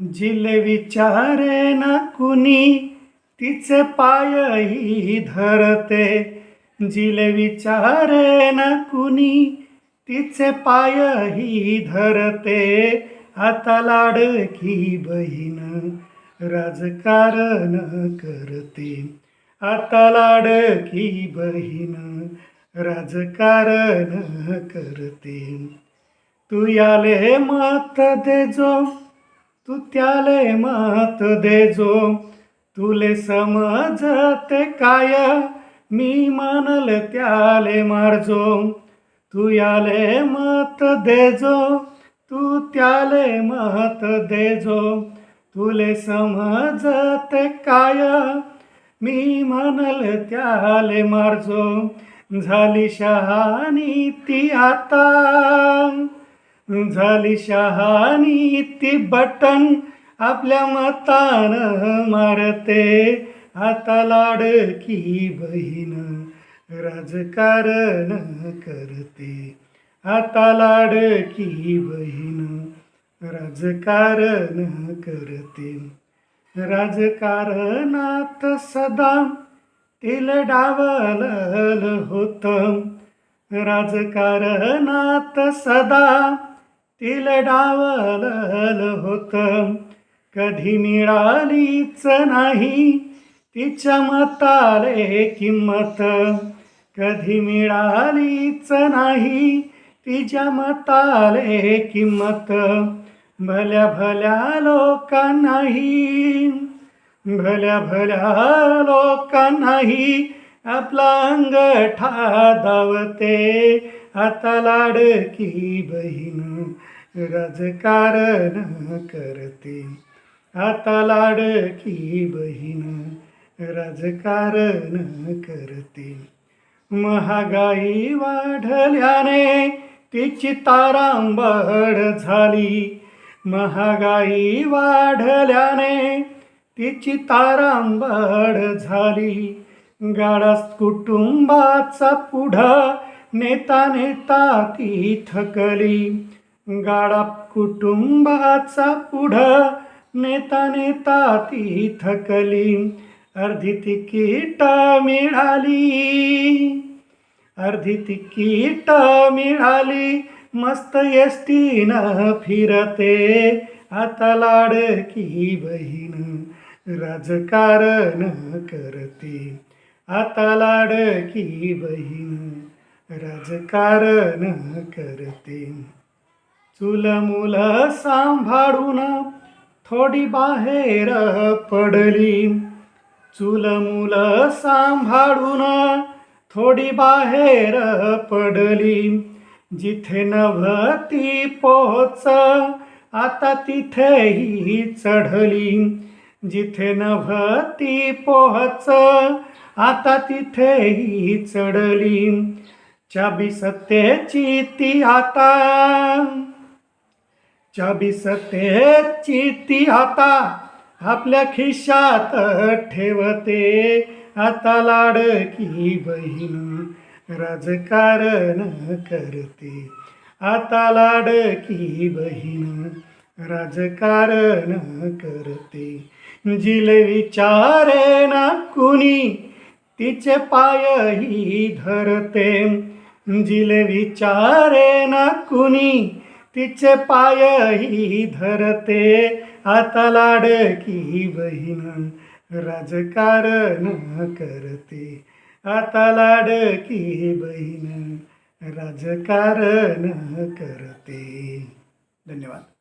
जिले विचारे ना कुणी तिचे पायही धरते. जिले विचारे ना कुणी तिचे पायही धरते. आता लाडकी बहीण राजकारण करते. आता लाडकी बहीण राजकारण करते. तू याले मत देजो तू त्याले मत देजो. तुले समजते काय? मी मानल त्याले मारजो. तू याले मत देजो. तू त्याले मत देजो. तुले समजते काय? मी म्हणल त्याले मारजो. झाली शहाणी ती आता. झाली शहाणी ती बटन आपल्या मतान मारते. आता लाडकी बहीण राजकारण करते. आता लाडकी बहीण राजकारण करते. राजकारणात सदा तिल डावलल होतं. राजकारणात सदा तिला डावलल होतं. कधी मिळालीच नाही तिच्या मताले किंमत. कधी मिळालीच नाही तिच्या मताले किंमत. भल्या भल्या लोकांनाही भल्या भल्या लोकांनाही आपला अंगठा धावते. आता लाडकी बहीण राजकारण करते. आता लाडकी बहीण राजकारण करते. महागाई वाढल्याने तिची तारांबड झाली. महागाई वाढल्याने तिची तारांबड झाली. गाडा कुटुंबाचा पुढा नेता नेता ती थकली गाडा कुटुंबाचा पुढा नेता नेता ती थकली अर्धी तिकीट मिळाली. अर्धी तिकीट मिळाली. मस्त एसटीनं फिरते. आता लाडकी बहीण राजकारण करते. आता लाडकी बहीण राजकारण करते. चुल मुलं सांभाळून थोडी बाहेर पडली. चुल मुलं सांभाळून थोडी बाहेर पडली. जिथे नव्हती पोहोच आता तिथेही चढली. जिथे नभती पोहच आता तिथेही चढली. चाबी सत्तेची ती आता. चाबी सत्तेची ती आता. आपल्या खिशात ठेवते आता लाडकी बहीण. राजकारण करते आता लाडकी बहीण. राजकारण करते. जिले विचारे ना कुणी तिचे पायही धरते. जिले विचारे ना कुणी तिचे पायही धरते. आता लाडकी बहीण राजकारण करते. आता लाडकी बहीण राजकारण करते. धन्यवाद.